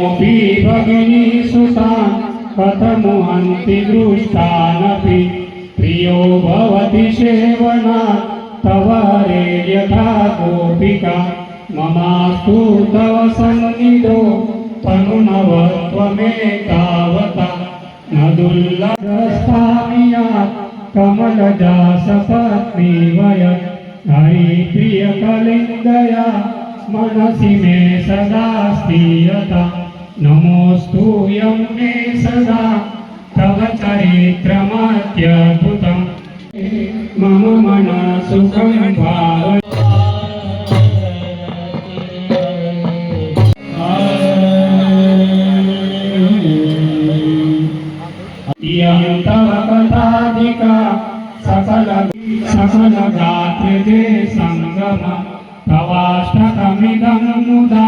त्वमपि भगिनी सुतान् कथमुहन्ति दृष्टानपि प्रियो भवति सेवनात् तव रे यथा गोपिका ममास्तु तव सन्निधो तनुनवत्वमेतावता न दुर्लभस्तामि या कमलजा सपत्नी वय हरिप्रियकलिन्दया मनसि मे सदा स्थीयता నమోస్తూయం మే సదా తవ చరిత్రమత్యద్భుతం. మమ మనసు సంభావ సఫల సఫల గాత్రి సంగమ. తవాష్టకమిదం ముదా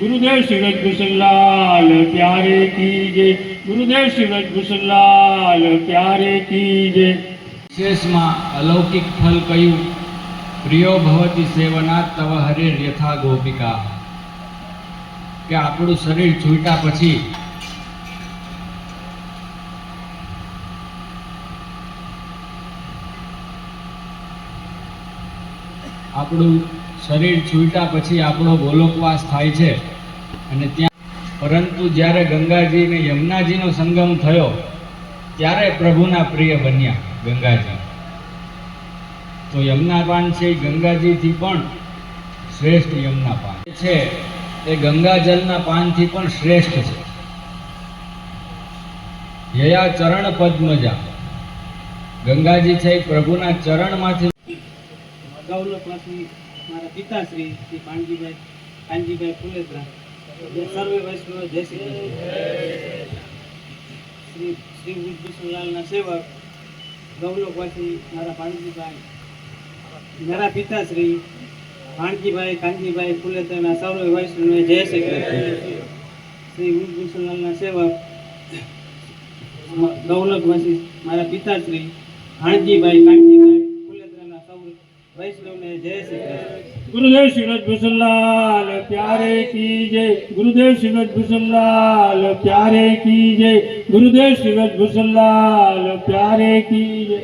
ગુરુદેવ શ્રીરજ ભૂષણલાલ પ્યારે કી જય. ગુરુદેવ શ્રીરજ લાલ પ્યારે કી જય. વિશેષમાં અલૌકિક ફલ કહ્યું પ્રિયો ભવતી સેવના તવ હરેર યથા ગોપિકા. કે આપણું શરીર છૂટ્યા પછી આપણું શરીર છૂટ્યા પછી આપણો ગોલોકવાસ થાય છે. અને ત્યાં પરંતુ જ્યારે ગંગાજી ને યમુનાજીનો સંગમ થયો, ત્યારે પ્રભુના પ્રિય બન્યા ગંગાજી. તો યમુના છે, ગંગાજીથી પણ શ્રેષ્ઠ યમુના પાન છે, એ ગંગાજલના પાનથી પણ શ્રેષ્ઠ છે. યયા ચરણ પદ્મજા. ગંગાજી છે પ્રભુના ચરણમાંથી ગૌરવવાસી મારા પિતાશ્રી, શ્રી પાનજીભાઈ કાનજીભાઈ ફુલેદ્રા સર્વે વૈષ્ણવ જય શ્રી. શ્રી શ્રી વિષ્ણુલાલના સેવક, ગૌલોકવાસી મારા પાણજીભાઈ મારા પિતાશ્રી ભાણજીભાઈ કાનજીભાઈ ફુલેદ્રાના સર્વે વૈષ્ણવ જય શ્રી કૃષ્ણ શ્રી વિભૂષણલાલના સેવક ગૌરવવાસી મારા પિતાશ્રી ભાણજીભાઈ કાનજીભાઈ સર્વે વૈષ્ણવને જય શ્રી કૃષ્ણ गुरुदेव श्री रजभूषण लाल प्यारे कीजे गुरुदेव श्री रजभूषण लाल प्यारे कीजे गुरुदेव श्री रजभूषण लाल प्यारे कीजे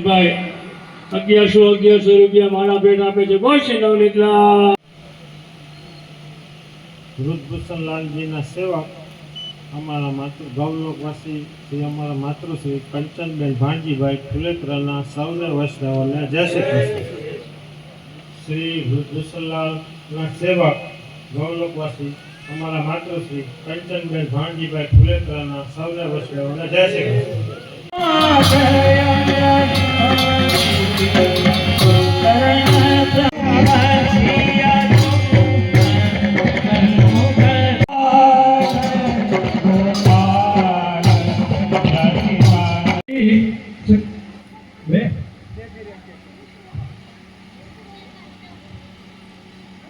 ભાઈ અગિયારસો અગિયારસો રૂપિયા મારા ભેટ આપે છે બોલ છે નવનીત લાલ વૃદ્ધભૂષણલાલજીના સેવક અમારા માતૃ ગૌલોકવાસી શ્રી અમારા માતૃશ્રી કંચનબેન ભાણજીભાઈ ફુલેકરાના સૌને વૈષ્ણવને જય શ્રી કૃષ્ણ શ્રી વૃદ્ધભૂષણલાલના સેવક ગૌલોકવાસી અમારા માતૃશ્રી કંચનબેન ભાણજીભાઈ ફુલેકરાના સૌને વૈષ્ણવને જય શ્રી કૃષ્ણ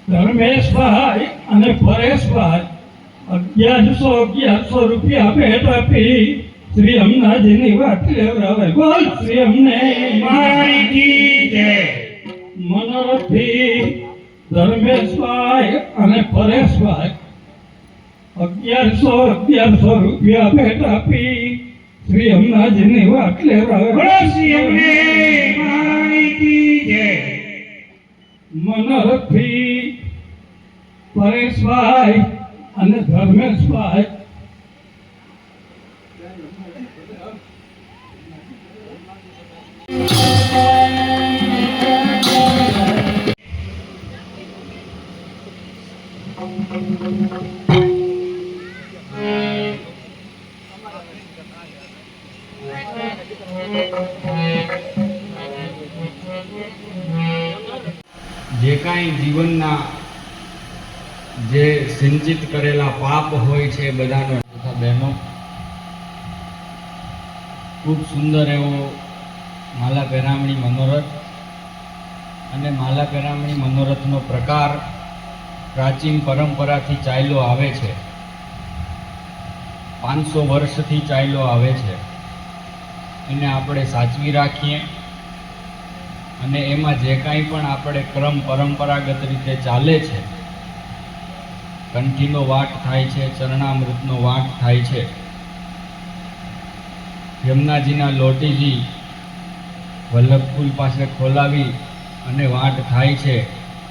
ધર્મેશભાઈ અને પરેશભાઈ અગિયારસો અગિયારસો રૂપિયા ભેટ આપી. શ્રી અમનાજીની વાત લેવડાવે. બોલ શ્રી અમને. મનોરથથી ધર્મેશભાઈ અને પરેશભાઈ અગિયારસો અગિયારસો રૂપિયા ભેટ આપી. શ્રી અમનાજીની વાત લેવડાવે. શ્રી અમને. પરેશભાઈ અને ધર્મે ધર્મેશભાઈ જે કાંઈ જીવનના જે સિંચિત કરેલા પાપ હોય છે બધાનો તથા બહેનો, ખૂબ સુંદર એવો માલા પહેરામણી મનોરથ અને માલા પહેરામણી મનોરથનો પ્રકાર પ્રાચીન પરંપરાથી ચાલ્યો આવે છે. પાંચસો વર્ષથી ચાલ્યો આવે છે. એને આપણે સાચવી રાખીએ અને એમાં જે કાંઈ પણ આપણે ક્રમ પરંપરાગત રીતે ચાલે છે કંઠીનો વાટ થાય છે, ચરણામૃતનો વાટ થાય છે. યમુનાજીના લોટીજી વલ્લભપુલ પાસે ખોલાવી અને વાટ થાય છે,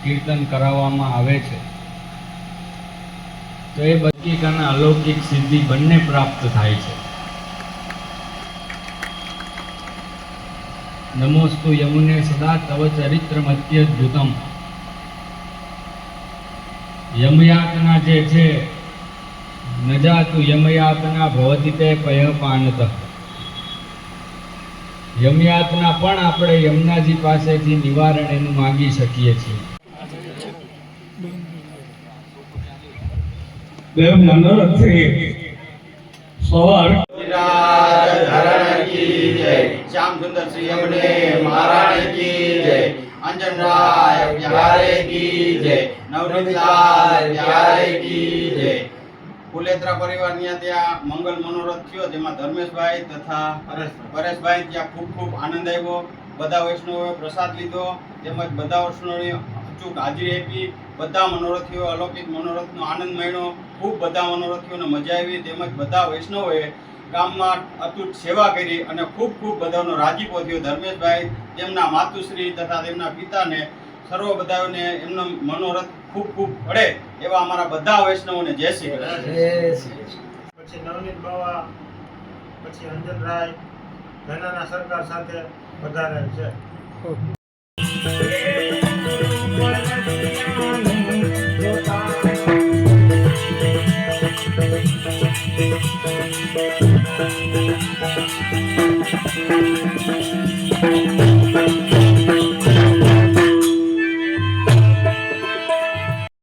કીર્તન કરાવવામાં આવે છે. તો એ અને અલૌકિક સિદ્ધિ બંને પ્રાપ્ત થાય છે. નમોસ્તુ યમુને સદા તવ ચરિત્ર મધ્યદ્ભુતમ યમયાતના જે છે નજાતુ યમયાતના ભવતી તે પયપાનત. યમયાતના પણ આપણે યમુનાજી પાસેથી નિવારણ એનું માંગી શકીએ છીએ. દેવ મનોરથથી સવાર શ્યામ સુંદર શ્રી અમને મહારાણી કી જય અંજનરાય કી જય. નવનીતલાલ પ્યારે કી જય. ફુલેત્રા પરિવાર ત્યાં ત્યાં મંગલ મનોરથ થયો જેમાં ધર્મેશભાઈ તથા પરેશભાઈ. ત્યાં ખૂબ ખૂબ આનંદ આવ્યો બધા વૈષ્ણવોએ પ્રસાદ લીધો તેમજ બધા વૈષ્ણવોએ અચૂક હાજરી આપી. બધા મનોરથીઓ અલૌકિક માણસનો આનંદ માણ્યો. ખૂબ બધા મનોરથીઓને મજા આવી તેમજ બધા વૈષ્ણવોએ ગામમાં અતૂટ સેવા કરી અને ખૂબ ખૂબ બધાનો રાજીપો થયો. ધર્મેશભાઈ તેમના માતુશ્રી તથા તેમના પિતાને સર્વ બધાઓને એમનો મનોરથ ખૂબ ખૂબ પડે એવા અમારા બધા વૈષ્ણવોને જય શ્રી કૃષ્ણ. પછી નવનીત બાવા પછી અંજનરાય ઘનાના સરકાર સાથે વધારે છે. Thank